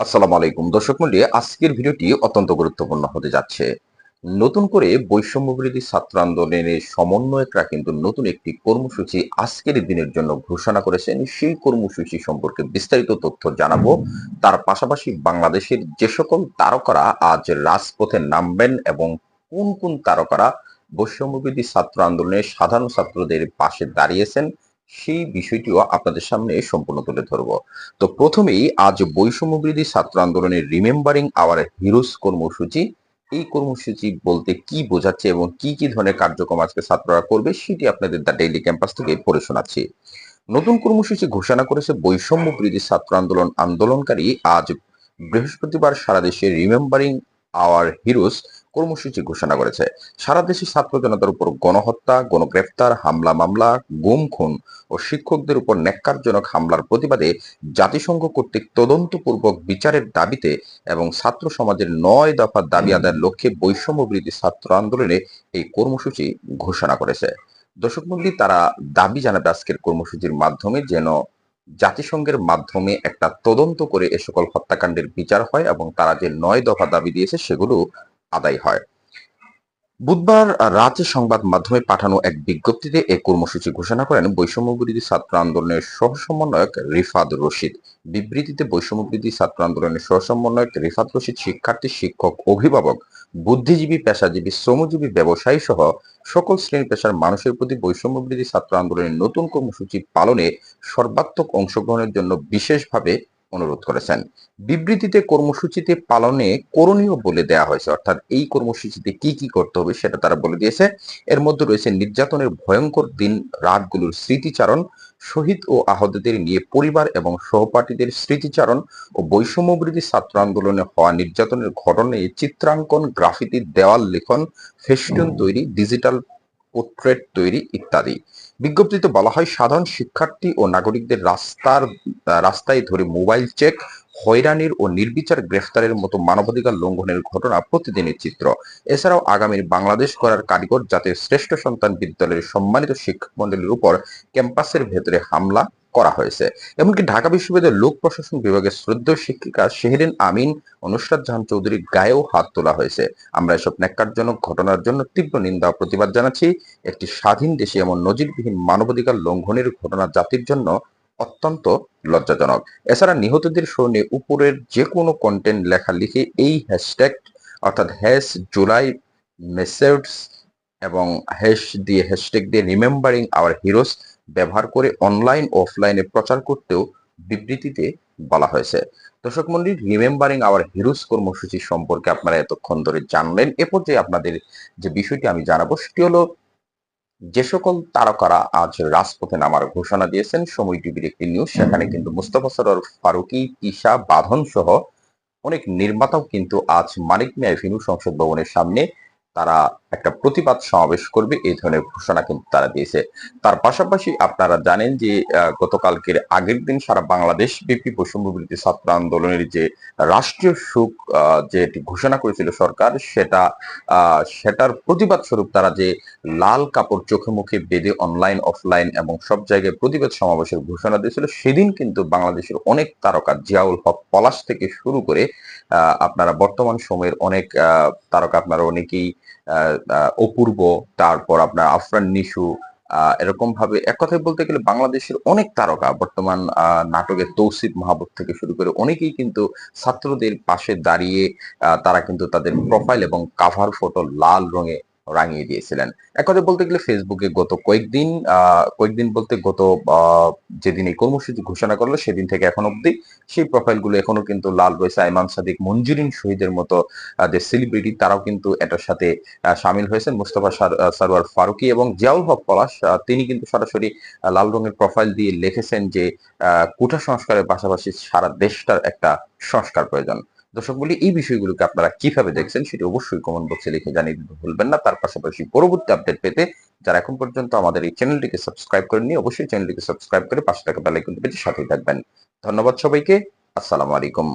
আসসালামু আলাইকুম। দর্শক মন্ডলী, আজকের ভিডিওটি অত্যন্ত গুরুত্বপূর্ণ হতে যাচ্ছে। নতুন করে বৈষম্য বিরোধী ছাত্র আন্দোলনের সমন্বয়করা কিন্তু নতুন একটি কর্মসূচি আজকের দিনের জন্য ঘোষণা করেছেন। সেই কর্মসূচি সম্পর্কে বিস্তারিত তথ্য জানাব। তার পাশাপাশি বাংলাদেশের যে সকল তারকারা আজ রাজপথে নামবেন এবং কোন কোন তারকারা বৈষম্য বিরোধী ছাত্র আন্দোলনের সাধারণ ছাত্রদের পাশে দাঁড়িয়েছেন সেই বিষয়টিও আপনাদের সামনে সম্পূর্ণ তুলে ধরবো। তো প্রথমেই আজ বৈষম্য বিরোধী ছাত্র আন্দোলনের রিমেম্বারিং আওয়ার হিরোজ কর্মসূচি। এই কর্মসূচি বলতে কি বোঝাচ্ছে এবং কি কি ধরনের কার্যক্রম আজকে ছাত্ররা করবে সেটি আপনাদের দ্য ডেইলি ক্যাম্পাস থেকে পড়ে শোনাচ্ছি। নতুন কর্মসূচি ঘোষণা করেছে বৈষম্য বিরোধী ছাত্র আন্দোলন আন্দোলনকারী আজ বৃহস্পতিবার সারা দেশে রিমেম্বারিং আওয়ার হিরোজ কর্মসূচি ঘোষণা করেছে। সারা দেশে ছাত্র জনতার উপর গণহত্যা, গণগ্রেফতার, হামলা, মামলা, গুম, খুন ও শিক্ষকদের উপর ন্যাক্কারজনক হামলার প্রতিবাদে জাতিসংঘ কর্তৃক তদন্তপূর্বক বিচারের দাবিতে এবং ছাত্র সমাজের নয় দফা দাবি আদায়ের লক্ষ্যে বৈষম্য ছাত্র আন্দোলনে এই কর্মসূচি ঘোষণা করেছে। দর্শক মন্ডলী, তারা দাবি জানাবে আজকের কর্মসূচির মাধ্যমে যেন জাতিসংঘের মাধ্যমে একটা তদন্ত করে এ সকল হত্যাকাণ্ডের বিচার হয় এবং তারা যে নয় দফা দাবি দিয়েছে সেগুলো আদায় হয়। বুধবার রাজ্য সংবাদ মাধ্যমে পাঠানো এক বিজ্ঞপ্তিতে এ কর্মসূচি ঘোষণা করেন বৈষম্য বিরোধী ছাত্র আন্দোলনের সহ সমন্বয়ক রিফাদ রশিদ। বিবৃতিতে বৈষম্য বিরোধী ছাত্র আন্দোলনের সহ সমন্বয়ক রিফাদ রশিদ শিক্ষার্থী, শিক্ষক, অভিভাবক, বুদ্ধিজীবী, পেশাজীবী, শ্রমজীবী, ব্যবসায়ী সহ সকল শ্রেণি পেশার মানুষের প্রতি বৈষম্য বিরোধী ছাত্র আন্দোলনের নতুন কর্মসূচি পালনে সর্বাত্মক অংশগ্রহণের জন্য বিশেষভাবে অনুরোধ করেছেন। বিবৃতিতে কর্মসূচিতে পালনে করণীয় বলে দেয়া হয়েছে, অর্থাৎ এই কর্মসূচিতে কি কি করতে হবে সেটা তারা বলে দিয়েছে। এর মধ্যে রয়েছে নির্যাতনের ভয়ঙ্কর দিন, রাতগুলোর স্মৃতিচারণ, শহীদ ও আহতদের নিয়ে পরিবার এবং সহপাঠীদের স্মৃতিচারণ ও বৈষম্য বিরোধী ছাত্র আন্দোলনে হওয়া নির্যাতনের ঘটনায় চিত্রাঙ্কন গ্রাফিতি দেওয়াল লিখন ফেস্টুন তৈরি, ডিজিটাল পোর্ট্রেট তৈরি ইত্যাদি। বিজ্ঞপ্তিতে বলা হয়, সাধারণ শিক্ষার্থী ও নাগরিকদের রাস্তার রাস্তায় ধরে মোবাইল চেক, হয়রানির ও নির্বিচার গ্রেফতারের মতো মানবাধিকার লঙ্ঘনের ঘটনা প্রতিদিনের চিত্র। এছাড়াও আগামীর বাংলাদেশ করার কারিগর জাতির শ্রেষ্ঠ সন্তান বিদ্যালয়ের সম্মানিত শিক্ষক মন্ডলীর উপর ক্যাম্পাসের ভেতরে হামলা করা হয়েছে। এমনকি ঢাকা বিশ্ববিদ্যালয়ের লোক প্রশাসন বিভাগের শ্রদ্ধেয় শিক্ষিকা শেহরিন আমিন ও নুসরাত জাহান চৌধুরীর গায়েও হাত তোলা হয়েছে। আমরা এসব ন্যাক্কারজনক ঘটনার জন্য তীব্র নিন্দা প্রতিবাদ জানাচ্ছি। একটি স্বাধীন দেশে এমন নজিরবিহীন মানবাধিকার লঙ্ঘনের ঘটনা জাতির জন্য অত্যন্ত লজ্জাজনক। এছাড়া নিহতদের স্মরণে উপরের যে কোনো কন্টেন্ট লেখা লিখে এই হ্যাশট্যাগ অর্থাৎ হ্যাশ জুলাই মেসেডস এবং হ্যাশ দিয়ে হ্যাশট্যাগ দিয়ে রিমেম্বারিং আওয়ার হিরোস ব্যবহার করে অনলাইন অফলাইনে প্রচার করতেও বিবৃতিতে বলা হয়েছে। দর্শক মন্ডলী রিমেম্বারিং আওয়ার হিরোস কর্মসূচি সম্পর্কে আপনারা এতক্ষণ ধরে জানলেন। এ পর্যায়ে আপনাদের যে বিষয়টি আমি জানাব, সেটি হলো, যে সকল তারকারা আজ রাজপথে নামার ঘোষণা দিয়েছেন, সময় টিভির একটি নিউজ সেখানে কিন্তু মুস্তফা সরোয়ার, ফারুকি তিশা বাঁধন সহ অনেক নির্মাতাও কিন্তু আজ মানিক মিয়া সংসদ ভবনের সামনে তারা একটা প্রতিবাদ সমাবেশ করবে, এই ধরনের ঘোষণা কিন্তু তারা দিয়েছে। তার পাশাপাশি আপনারা জানেন যে গতকালকের আগের দিন সারা বাংলাদেশ ব্যাপী বৈষম্য বিরোধী ছাত্র আন্দোলনের যে রাষ্ট্রীয় সুখ যেটি ঘোষণা করেছিল সরকার, সেটা সেটার প্রতিবাদ স্বরূপ তারা যে লাল কাপড় চোখে মুখে বেঁধে অনলাইন অফলাইন এবং সব জায়গায় প্রতিবাদ সমাবেশের ঘোষণা দিয়েছিল, সেদিন কিন্তু বাংলাদেশের অনেক তারকা জিয়াউল হক পলাশ থেকে শুরু করে আপনারা বর্তমান সময়ের অনেক তারকা আপনারা অনেকেই অপূর্ব, তারপর আপনার আফরান নিশু এরকম ভাবে এক কথায় বলতে গেলে বাংলাদেশের অনেক তারকা বর্তমান নাটকের তৌসিফ মাহবুব থেকে শুরু করে অনেকেই কিন্তু ছাত্রদের পাশে দাঁড়িয়ে তারা কিন্তু তাদের প্রোফাইল এবং কাভার ফটো লাল রঙে রাঙিয়ে দিয়েছিলেন। এক কথা বলতে গেলে ফেসবুকে গত কয়েকদিন কয়েকদিন বলতে গত যেদিন এই কর্মসূচি ঘোষণা করল সেদিন থেকে এখন অব্দি সেই প্রোফাইলগুলো এখনও কিন্তু লাল রয়েছে। আইমান সাদিক, মঞ্জুরিন শহীদের মতো যে সেলিব্রিটি তারাও কিন্তু এটার সাথে সামিল হয়েছেন। মুস্তফা সারোয়ার ফারুকি এবং জিয়াউল হক পলাশ তিনি কিন্তু সরাসরি লাল রঙের প্রোফাইল দিয়ে লিখেছেন যে কুঠা সংস্কারের পাশাপাশি সারা দেশটার একটা সংস্কার প্রয়োজন। দর্শক বলি, এই বিষয়গুলোকে আপনারা কীভাবে দেখছেন সেটি অবশ্যই কমেন্ট বক্সে লিখে জানিয়ে দিতে ভুলবেন না। তার পাশাপাশি পরবর্তী আপডেট পেতে যারা এখন পর্যন্ত আমাদের এই চ্যানেলটিকে সাবস্ক্রাইব করেননি, অবশ্যই চ্যানেলটিকে সাবস্ক্রাইব করে পাশে থাকা বেলাইকনটি পেতে সাথেই থাকবেন। ধন্যবাদ সবাইকে। আসসালামু আলাইকুম।